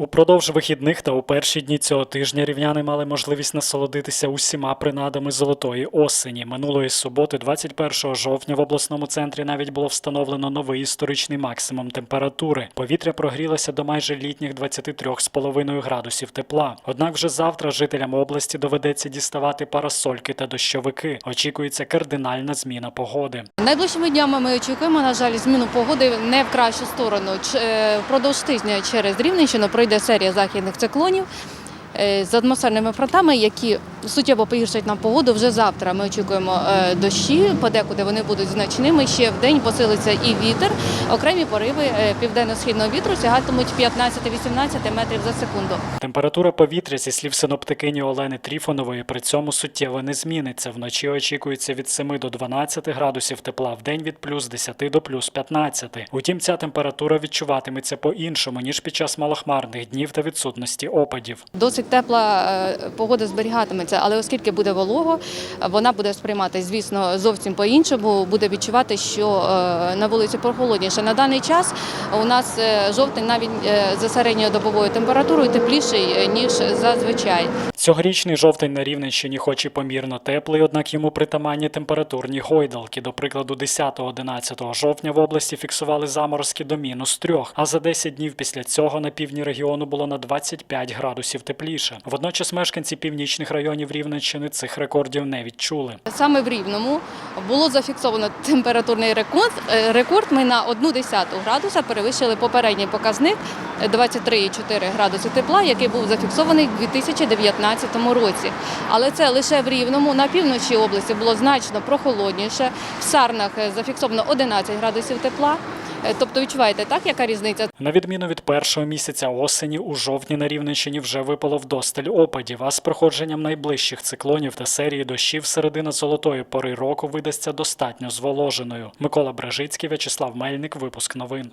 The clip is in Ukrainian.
Упродовж вихідних та у перші дні цього тижня рівняни мали можливість насолодитися усіма принадами золотої осені. Минулої суботи, 21 жовтня, в обласному центрі навіть було встановлено новий історичний максимум температури. Повітря прогрілося до майже літніх 23,5 градусів тепла. Однак вже завтра жителям області доведеться діставати парасольки та дощовики. Очікується кардинальна зміна погоди. Найближчими днями ми очікуємо, на жаль, зміну погоди не в кращу сторону. Е, Впродовж тижня через Рівненщину пройде серія західних циклонів з атмосферними фронтами, які суттєво погіршать нам погоду. Вже завтра ми очікуємо е, дощі, подекуди вони будуть значними. Ще в день посилиться і вітер. Окремі пориви е, південно-східного вітру сягатимуть 15-18 метрів за секунду. Температура повітря, зі слів синоптикині Олени Тріфонової, при цьому суттєво не зміниться. Вночі очікується від 7 до 12 градусів тепла, в день від плюс 10 до плюс 15. Утім, ця температура відчуватиметься по-іншому, ніж під час малохмарних днів та відсутності опадів. Досить тепла е, погода зберігатиметься, але оскільки буде волого, вона буде сприймати, звісно, зовсім по-іншому. Буде відчувати, що е, на вулиці прохолодніше. На даний час у нас е, жовтень навіть за середньодобовою температурою тепліший ніж зазвичай. Цьогорічний жовтень на Рівненщині хоч і помірно теплий, однак йому притаманні температурні гойдалки. До прикладу, 10-11 жовтня в області фіксували заморозки до мінус 3, а за 10 днів після цього на півдні регіону було на 25 градусів тепліше. Водночас мешканці північних районів Рівненщини цих рекордів не відчули. Саме в Рівному було зафіксовано температурний рекорд. Е, Рекорд ми на 1 градуса перевищили попередній показник е, 23,4 градуси тепла, який був зафіксований у 2019 році. Але це лише в Рівному. На півночі області було значно прохолодніше. В Сарнах е, зафіксовано 11 градусів тепла. Е, Тобто відчуваєте так, яка різниця? На відміну від першого місяця осені, у жовтні на Рівненщині вже випало вдосталь опадів, а з проходженням найближчих циклонів та серії дощів середина золотої пори року видасться достатньо зволоженою. Микола Бражицький, В'ячеслав Мельник, випуск новин.